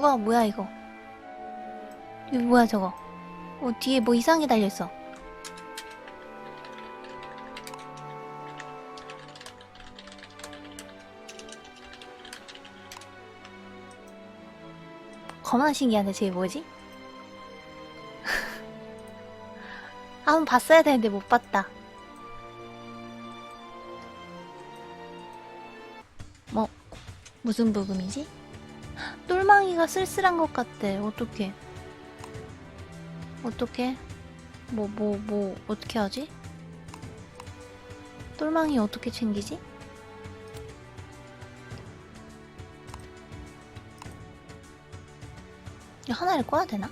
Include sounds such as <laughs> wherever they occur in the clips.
우와 뭐야 이거 이거 뭐야 저거 어 뒤에 뭐 이상하게 달려있어 겁나 신기한데 저게 뭐지? 아, <laughs> 한번 봤어야 되는데 못 봤다 뭐 무슨 부금이지? 똘망이가 쓸쓸한 것 같대. 어떡해. 어떡해? 뭐, 뭐, 뭐, 어떻게 하지? 똘망이 어떻게 챙기지? 하나를 꺼야 되나?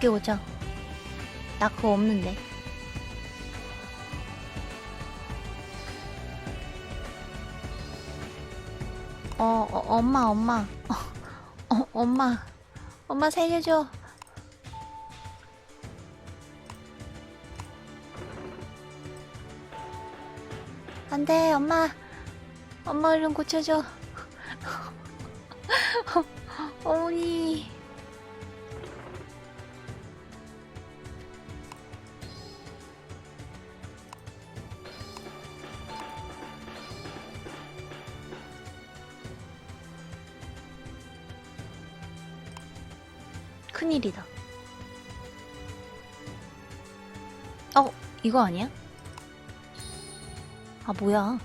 어떻게 오죠? 나 그거 없는데. 어, 어 엄마, 엄마. 어, 어, 엄마. 엄마 살려줘. 안 돼, 엄마. 엄마 얼른 고쳐줘. <laughs> 어머니. 큰일이다. 어, 이거 아니야? 아, 뭐야.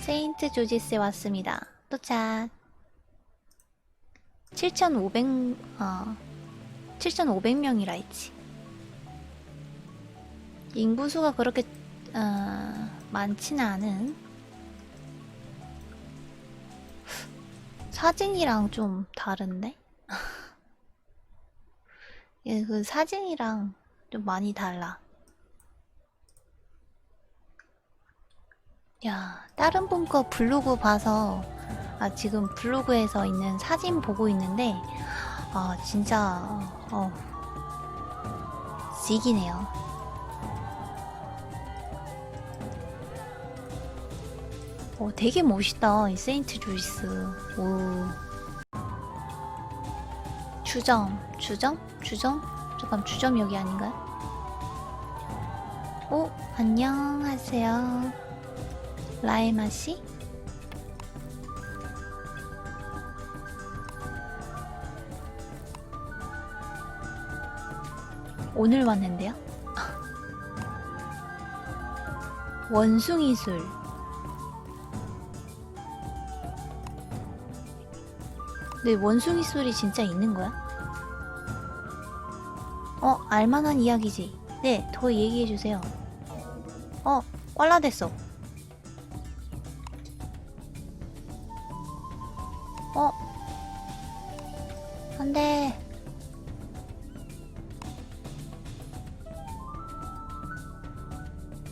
세인트 조지스에 왔습니다. 도착. 7,500, 어, 7,500명이라 했지. 인구수가 그렇게, 어, 많지는 않은 사진이랑 좀 다른데? <laughs> 예, 그 사진이랑 좀 많이 달라. 야, 다른 분 거 블로그 봐서, 아, 지금 블로그에서 있는 사진 보고 있는데, 아, 진짜, 어, 지기네요. 어, 되게 멋있다, 이 세인트 조이스. 오. 주점, 주점? 주점? 잠깐, 주점 여기 아닌가요? 오, 안녕하세요. 라이마 씨? 오늘 왔는데요? <laughs> 원숭이술. 네, 원숭이 술이 진짜 있는 거야? 어, 알만한 이야기지. 네, 더 얘기해주세요. 어, 꽐라 됐어. 어, 안 돼.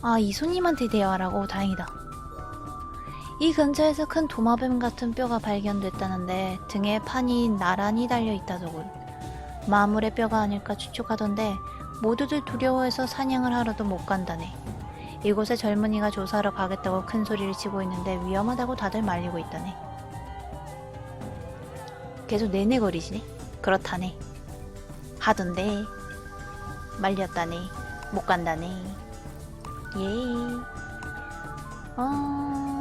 아, 이 손님한테 대화라고? 다행이다. 이 근처에서 큰 도마뱀 같은 뼈가 발견됐다는데 등에 판이 나란히 달려 있다더군. 마물의 뼈가 아닐까 추측하던데 모두들 두려워해서 사냥을 하러도 못 간다네. 이곳에 젊은이가 조사하러 가겠다고 큰 소리를 치고 있는데 위험하다고 다들 말리고 있다네. 계속 내내 거리시네. 그렇다네. 하던데 말렸다네. 못 간다네. 예. 어...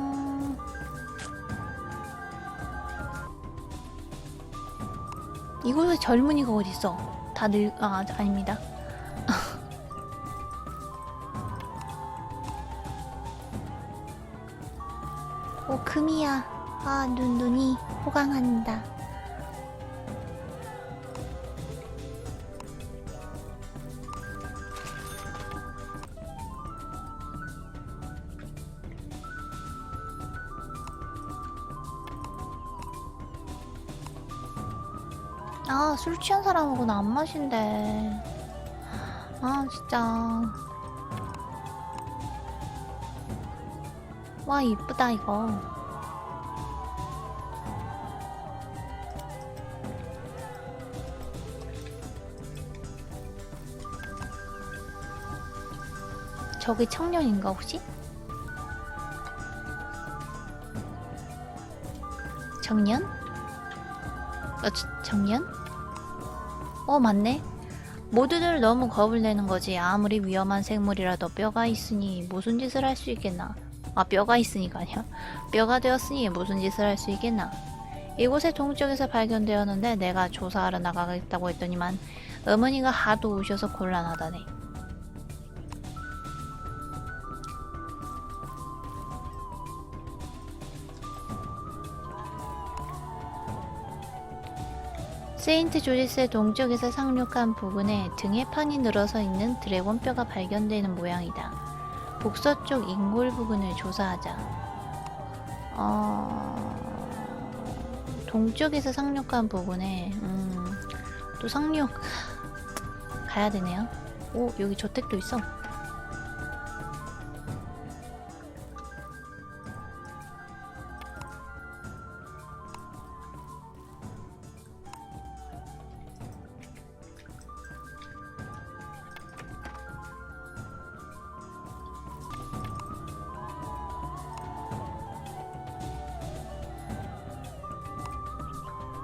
이곳에 젊은이가 어딨어? 다 늙... 아, 아닙니다. 오, 금이야. 아, 눈, 눈이 호강한다. 아, 술 취한 사람하고는 안 마신대. 아, 진짜. 와, 이쁘다, 이거. 저기 청년인가, 혹시? 청년? 어, 저- 청년? 어, 맞네. 모두들 너무 겁을 내는 거지. 아무리 위험한 생물이라도 뼈가 있으니 무슨 짓을 할 수 있겠나. 아, 뼈가 아니야. 뼈가 되었으니 무슨 짓을 할 수 있겠나. 이곳의 동쪽에서 발견되었는데 내가 조사하러 나가겠다고 했더니만 어머니가 하도 우셔서 곤란하다네. 세인트 조지스의 동쪽에서 상륙한 부근에 등에 판이 늘어서 있는 드래곤 뼈가 발견되는 모양이다. 북서쪽 인골 부근을 조사하자. 어... 동쪽에서 상륙한 부근에 음... 또 상륙 <laughs> 가야 되네요. 오 여기 저택도 있어.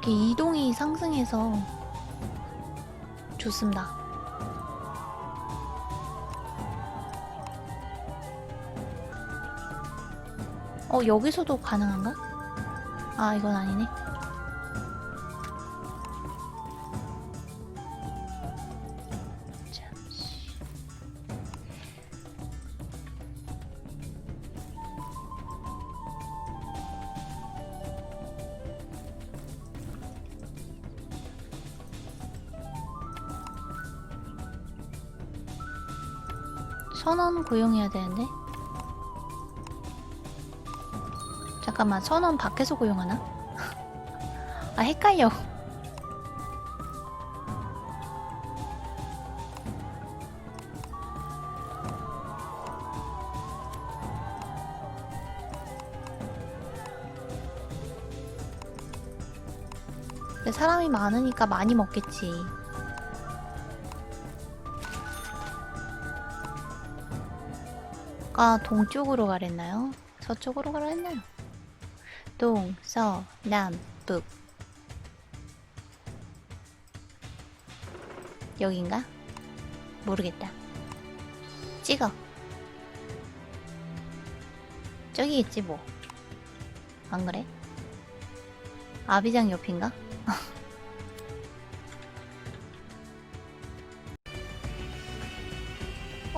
이렇게 이동이 상승해서 좋습니다. 어, 여기서도 가능한가? 아, 이건 아니네. 고용해야 되는데. 잠깐만, 선원 밖에서 고용하나? <laughs> 아, 헷갈려. 사람이 많으니까 많이 먹겠지. 아, 동쪽으로 가랬나요? 서쪽으로 가라 했나요? 동, 서, 남, 북. 여긴가? 모르겠다. 찍어. 저기 있지 뭐. 안 그래? 아비장 옆인가? <laughs>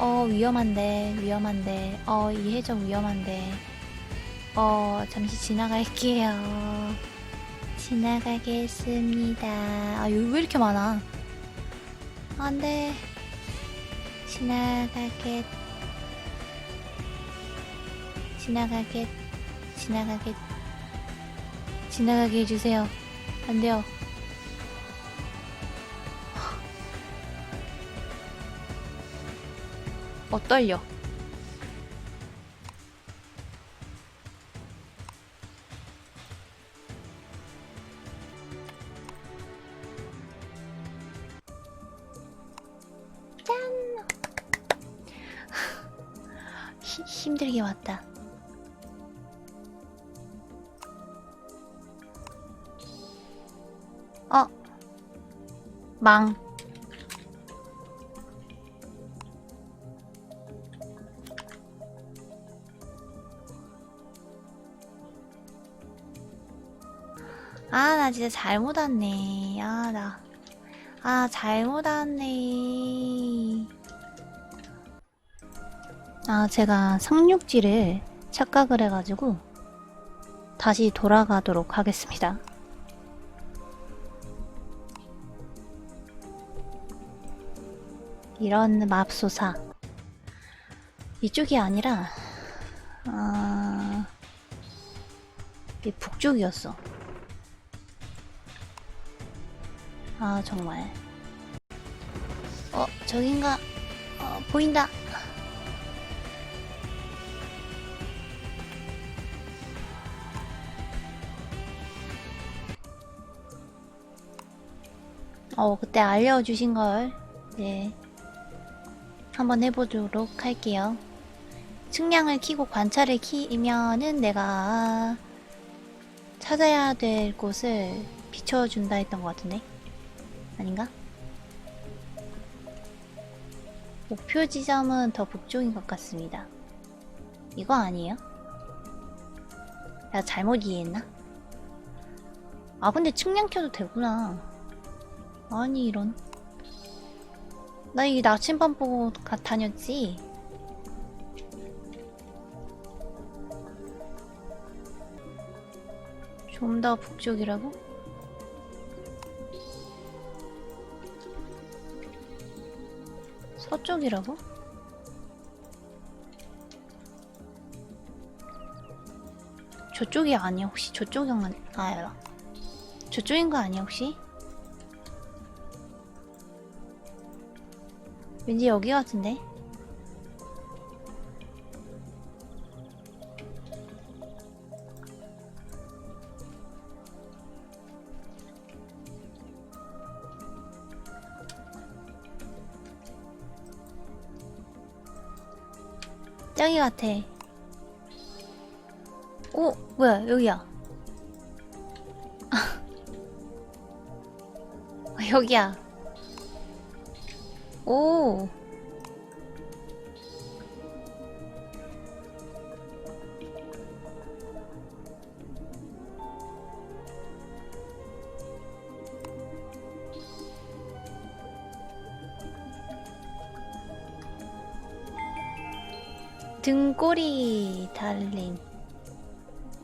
어, 위험한데, 위험한데. 어, 이 해적 위험한데. 어, 잠시 지나갈게요. 지나가겠습니다. 아, 여기 왜 이렇게 많아? 안 돼. 지나가겠. 지나가겠. 지나가겠. 지나가게 해주세요. 안 돼요. 어, 떨려. 짠! 히, 힘들게 왔다. 어, 망. 나 진짜 잘못 왔네. 아, 나. 아, 잘못 왔네. 아, 제가 상륙지를 착각을 해가지고 다시 돌아가도록 하겠습니다. 이런 맙소사. 이쪽이 아니라, 아, 이 북쪽이었어. 아 정말. 어 저긴가? 어, 보인다. 어 그때 알려주신 걸 네. 한번 해보도록 할게요. 측량을 키고 관찰을 키면은 내가 찾아야 될 곳을 비춰준다 했던 것 같은데 아닌가? 목표 지점은 더 북쪽인 것 같습니다. 이거 아니에요? 내가 잘못 이해했나? 아 근데 측량 켜도 되구나. 아니 이런. 나 이 나침반 보고 가, 다녔지? 좀 더 북쪽이라고? 서쪽이라고? 저쪽이 아니야 혹시 저쪽이 아 아야 저쪽인 거 아니야 혹시? 왠지 여기 같은데? 저기 같아. 오, 뭐야, 여기야. <laughs> 아, 여기야. 오. 등골이 달린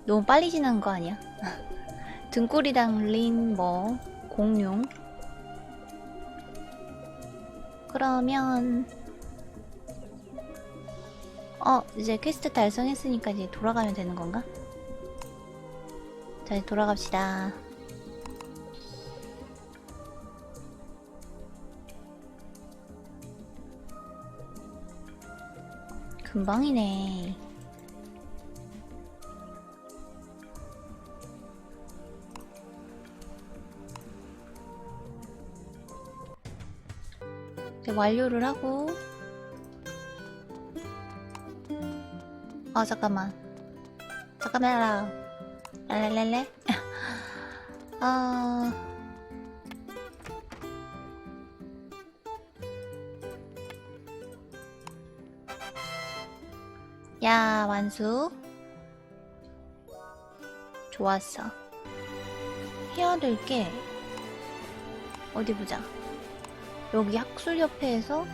너무 빨리 지난 거 아니야? <laughs> 등골이 달린 뭐 공룡 그러면 어 이제 퀘스트 달성했으니까 이제 돌아가면 되는 건가? 자 이제 돌아갑시다 금방이네. 이제 완료를 하고. 아 잠깐만. 잠깐만. 랄랄랄레 아 야, 완수. 좋았어. 해야 될 게, 어디 보자. 여기 학술 협회에서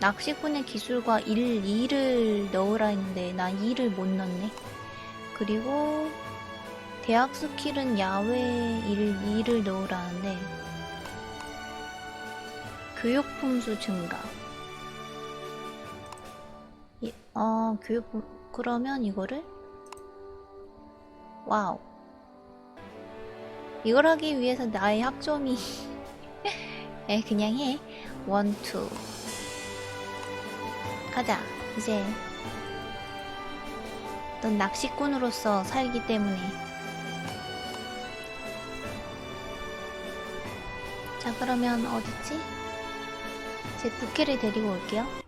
낚시꾼의 기술과 1, 2를 넣으라 했는데, 나 2를 못 넣네. 그리고, 대학 스킬은 야외 1, 2를 넣으라는데, 교육 품수 증가. 이- 어, 교육, 그러면 이거를? 와우. 이걸 하기 위해서 나의 학점이, <laughs> 에, 그냥 해. 원, 투. 가자. 이제, 넌 낚시꾼으로서 살기 때문에. 자, 그러면 어딨지? 제 부캐를 데리고 올게요.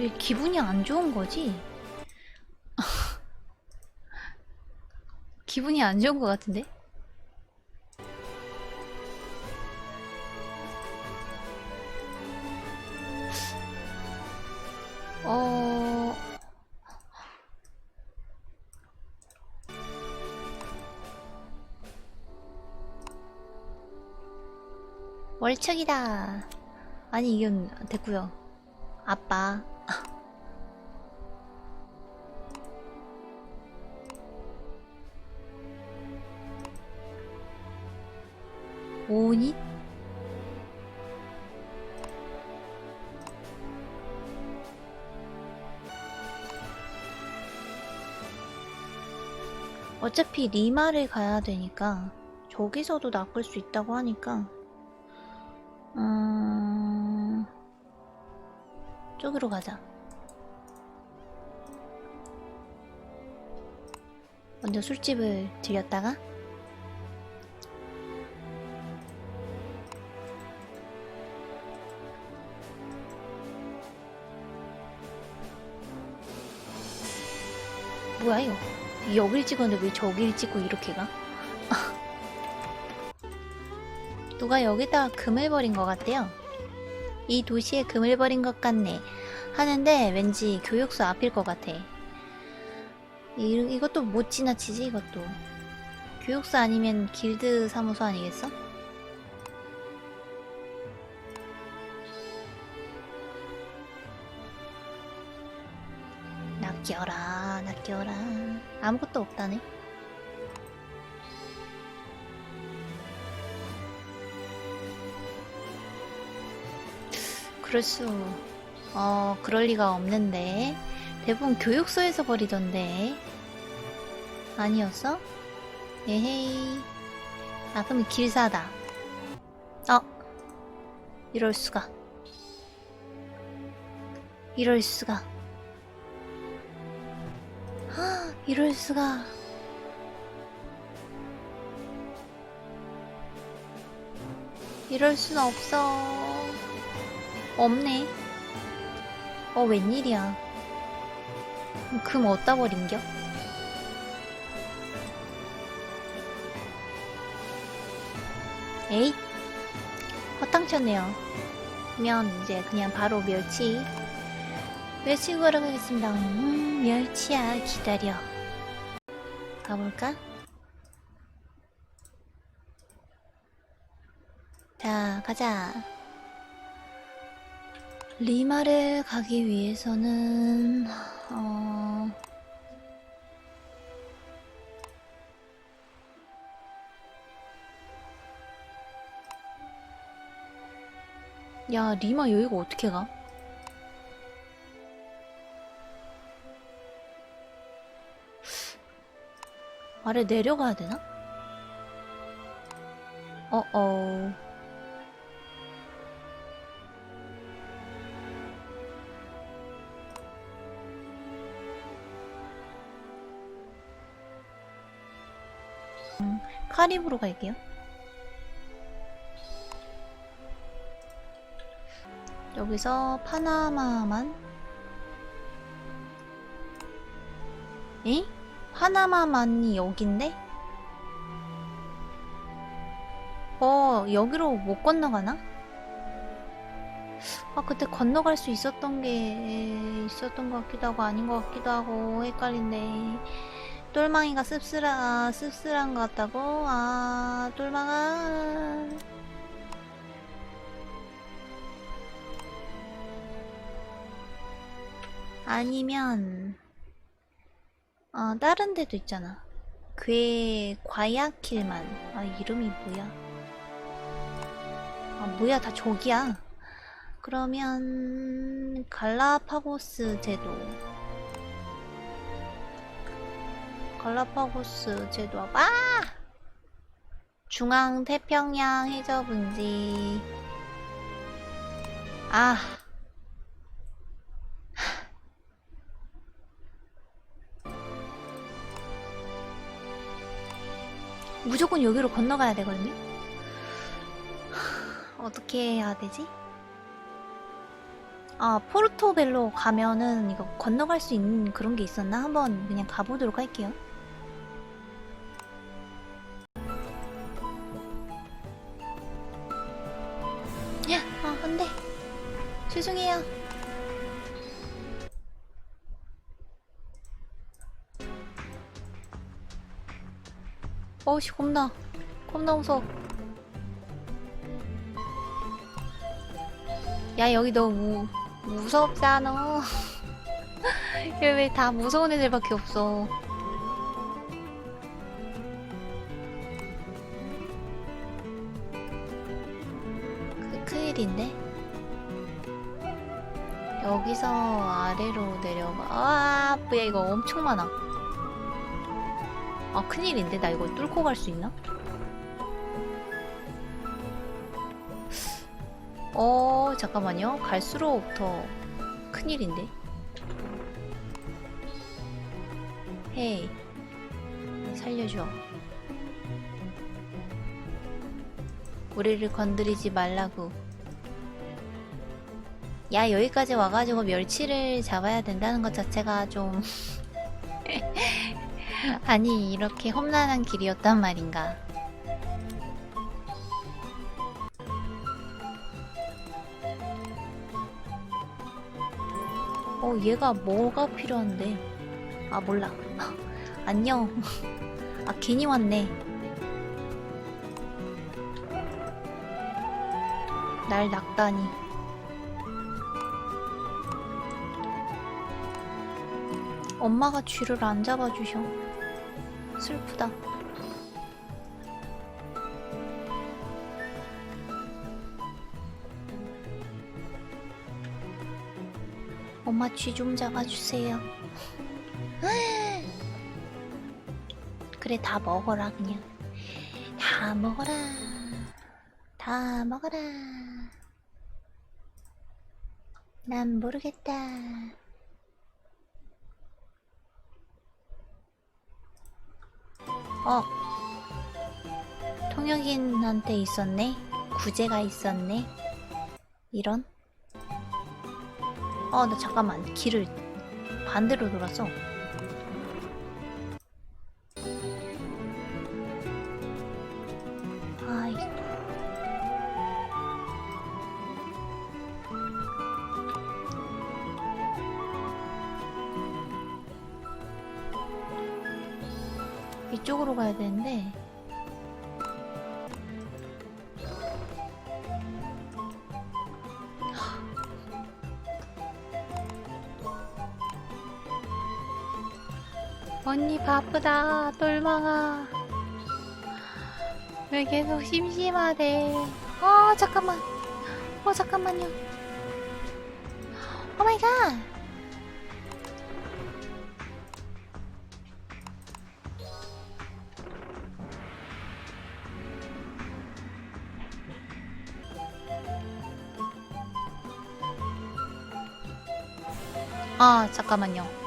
왜 기분이 안 좋은 거지? 기분이 안 좋은 것 같은데? 어... 월척이다. 아니 이건 됐고요. 아빠. 오닛? 어차피 리마를 가야 되니까 저기서도 낚을 수 있다고 하니까 음... 저기로 가자. 먼저 술집을 들렸다가 뭐야 이거 여길 찍었는데 왜 저길 찍고 이렇게 가? <laughs> 누가 여기다 금을 버린 것 같대요. 이 도시에 금을 버린 것 같네. 하는데 왠지 교육소 앞일 것 같아. 이, 이것도 못 지나치지 이것도. 교육소 아니면 길드 사무소 아니겠어? 낚여라 낚여라 아무것도 없다네. 그럴 수, 어, 그럴 리가 없는데. 대부분 교육소에서 버리던데. 아니었어? 에헤이. 아, 그럼 길사다. 어. 이럴 수가. 이럴 수가. 이럴 수가. 이럴 순 없어. 없네. 어, 웬일이야. 금 어디다 버린겨? 에잇. 허탕쳤네요. 그러면 이제 그냥 바로 멸치. 멸치 구하러 가겠습니다. 음, 멸치야, 기다려. 가볼까? 자, 가자. 리마를 가기 위해서는 어... 야 리마 여기가 어떻게 가? 아래 내려가야 되나? 어어 카리브로 갈게요. 여기서 파나마만 에? 파나마만이 여긴데? 어, 여기로 못 건너가나? 아, 그때 건너갈 수 있었던 게 있었던 것 같기도 하고 아닌 것 같기도 하고 헷갈린데 똘망이가 씁쓸하, 씁쓸한 것 같다고? 아, 똘망아. 아니면, 어, 다른 데도 있잖아. 괴, 과야킬만. 아, 이름이 뭐야? 아, 뭐야, 다 저기야. 그러면, 갈라파고스 제도. 갈라파고스 제도 아! 중앙 태평양 해저분지 아 무조건 여기로 건너가야 되거든요 어떻게 해야 되지? 아 포르토벨로 가면은 이거 건너갈 수 있는 그런 게 있었나? 한번 그냥 가보도록 할게요 야, 아, 안 돼. 죄송해요. 어우씨, 겁나. 겁나 무서워. 야, 여기 너무 무섭잖아. <laughs> 여기 왜다 무서운 애들밖에 없어. 그 큰일인데? 여기서 아래로 내려가. 아, 뭐야, 이거 엄청 많아. 아 큰일인데? 나 이거 뚫고 갈 수 있나? 어 잠깐만요. 갈수록 더 큰일인데? 헤이. 살려줘. 우리를 건드리지 말라고. 야 여기까지 와가지고 멸치를 잡아야 된다는 것 자체가 좀 아니 이렇게 험난한 길이었단 말인가? 어 얘가 뭐가 필요한데? 아 몰라. <laughs> 안녕. <laughs> 아 괜히 왔네. 날 낚다니. 엄마가 쥐를 안 잡아주셔 슬프다. 엄마 쥐 좀 잡아주세요. <laughs> 그래 다 먹어라 그냥. 다 먹어라. 다 먹어라. 난 모르겠다 어. 통역인한테 있었네. 구제가 있었네. 이런? 어 나 잠깐만. 길을 반대로 돌았어. 아이 이쪽으로 가야 되는데. 언니 바쁘다. 똘망아. 왜 계속 심심하대? 어 잠깐만. 어 잠깐만요. 오마이갓 아 잠깐만요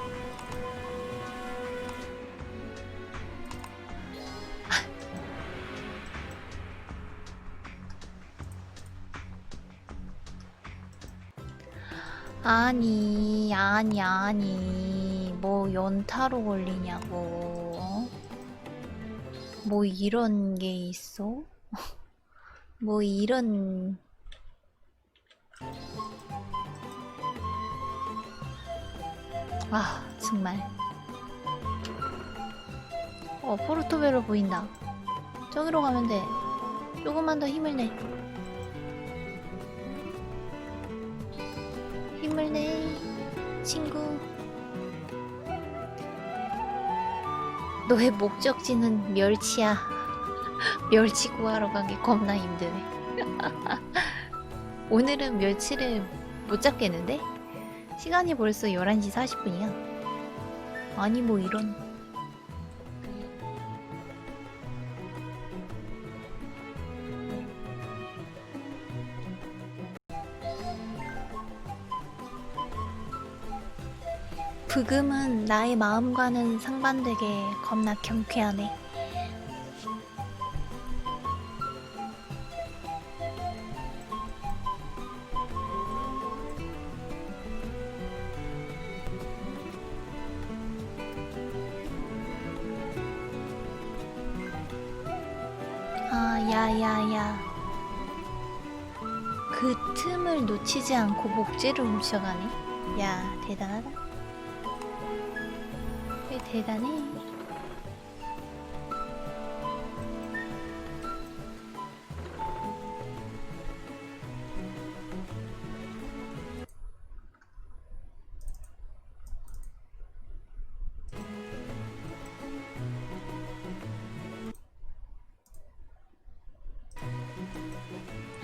아니, 아니, 아니. 뭐 연타로 걸리냐고. 어? 뭐 이런 게 있어? <laughs> 뭐 이런. 아, 정말. 어, 포르토베로 보인다. 저기로 가면 돼. 조금만 더 힘을 내. 힘을 내, 친구. 너의 목적지는 멸치야. <laughs> 멸치 구하러 가기 겁나 힘드네. <laughs> 오늘은 멸치를 못 잡겠는데? 시간이 벌써 11시 40분이야. 아니, 뭐 이런. 브금은 나의 마음과는 상반되게 겁나 경쾌하네. 그 틈을 놓치지 않고 목재를 훔쳐가네. 야, 대단하다. 꽤 대단해.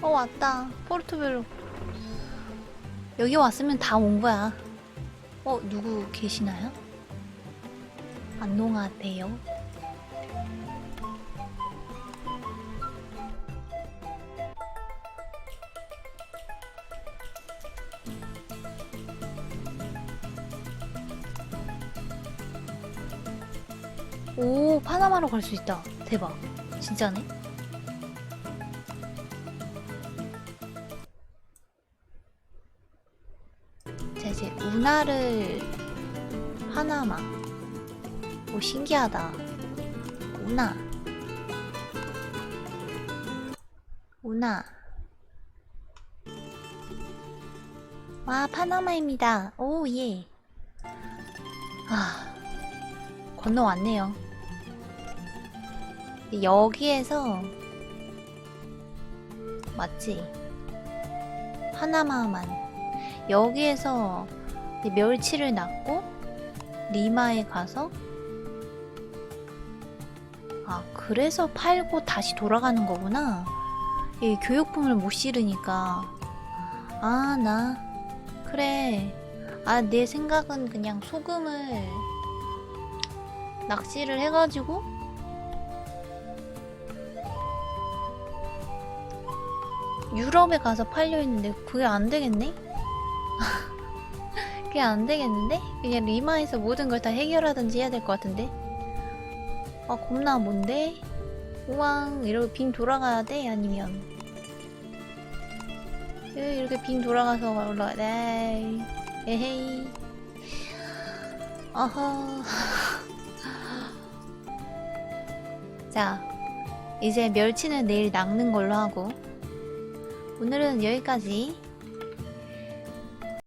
어 왔다 캐릭터별로 여기 왔으면 다 온 거야. 어, 누구 계시나요? 안녕하세요. 오, 파나마로 갈 수 있다. 대박. 진짜네. 운하를 파나마. 오, 신기하다. 운하. 운하. 와, 파나마입니다. 오, 예. 아, 건너왔네요. 여기에서 맞지? 하나마만 여기에서 멸치를 낳고 리마에 가서 아 그래서 팔고 다시 돌아가는 거구나. 이 교육품을 못 실으니까 아 나 그래 아 내 생각은 그냥 소금을 낚시를 해가지고 유럽에 가서 팔려 있는데 그게 안 되겠네? <laughs> 그게 안 되겠는데? 그냥 리마에서 모든 걸 다 해결하든지 해야 될 것 같은데? 아 겁나 뭔데? 우왕 이러고 빙 돌아가야 돼? 아니면 에, 이렇게 빙 돌아가서 올라가야 돼 에헤이 어허 <laughs> 자 이제 멸치는 내일 낚는 걸로 하고 오늘은 여기까지